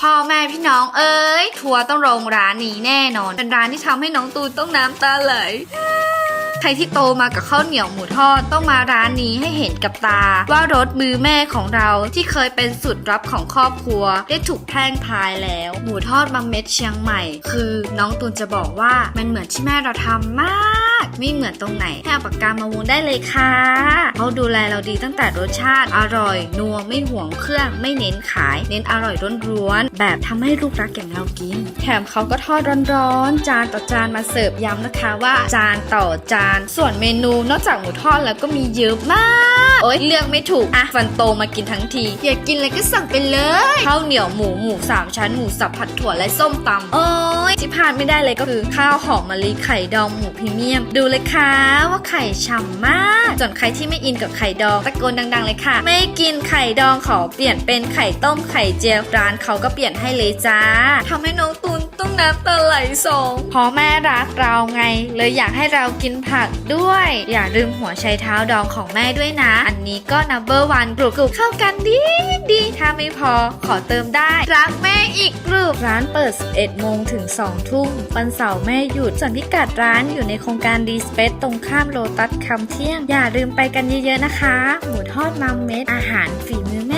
พ่อแม่พี่น้องเอ้ย ทัวร์ต้องลงร้านนี้แน่นอน เป็นร้านที่ทำให้น้องตูนต้องน้ำตาไหลใครที่โตมากับข้าวเหนียวหมูทอดต้องมาร้านนี้ให้เห็นกับตา ว่ารสมือแม่ของเราที่เคยเป็นสุดรับของครอบครัว ได้ถูกแพร่งพายแล้ว หมูทอดบางเม็ดเชียงใหม่ คือน้องตูนจะบอกว่ามันเหมือนที่แม่เราทำมาก ไม่เหมือนตรงไหนให้อาปากกามาวงได้เลยค่ะเขาดูแลเราดีตั้งแต่รสชาติ อร่อยนัวไม่ห่วงเครื่องไม่เน้นขาย เน้นอร่อยร้วนๆแบบทำให้ลูกรักอย่างเรากิน แถมเขาก็ทอดร้อนๆ จานต่อจานมาเสิร์ฟย้ำนะคะว่าจานต่อจาน ส่วนเมนูนอกจากหมูทอดแล้วก็มีเยอะมาก โอ๊ยเลือกไม่ถูก อะฟันโตมากินทั้งที อยากกินอะไรก็สั่งไปเลยข้าวเหนียวหมูหมูสามชั้นหมูสับผัดถั่วและส้มตำโอ๊ยที่พลาดไม่ได้เลยก็คือข้าวหอมมะลิไข่ดองหมูพรีเมียม ดูเลยค่ะว่าไข่ฉ่ำมาก ส่วนใครที่ไม่อินกับไข่ดองตะโกนดัง ๆ เลยค่ะ ไม่กินไข่ดองขอเปลี่ยนเป็นไข่ต้มไข่เจียวร้านเขาก็เปลี่ยนให้เลยจ้าทำให้น้องตูน ต้องน้ำตาไหลสองเพราะแม่รักเราไง เลยอยากให้เรากินผักด้วย อย่าลืมหัวไชเท้าดองของแม่ด้วยนะ อันนี้ก็ number one กรุบกรุบเข้ากันดีดีถ้าไม่พอขอเติมได้ รักแม่อีกกรุบร้านเปิด 11 โมงถึง 2 ทุ่มวันเสาร์แม่หยุดส่วนพิกัดร้านอยู่ในโครงการดีสเปซตรงข้ามโลตัสคำเที่ยง อย่าลืมไปกันเยอะๆนะคะ หมูทอดมัมเม็ดอาหารฝีมือแม่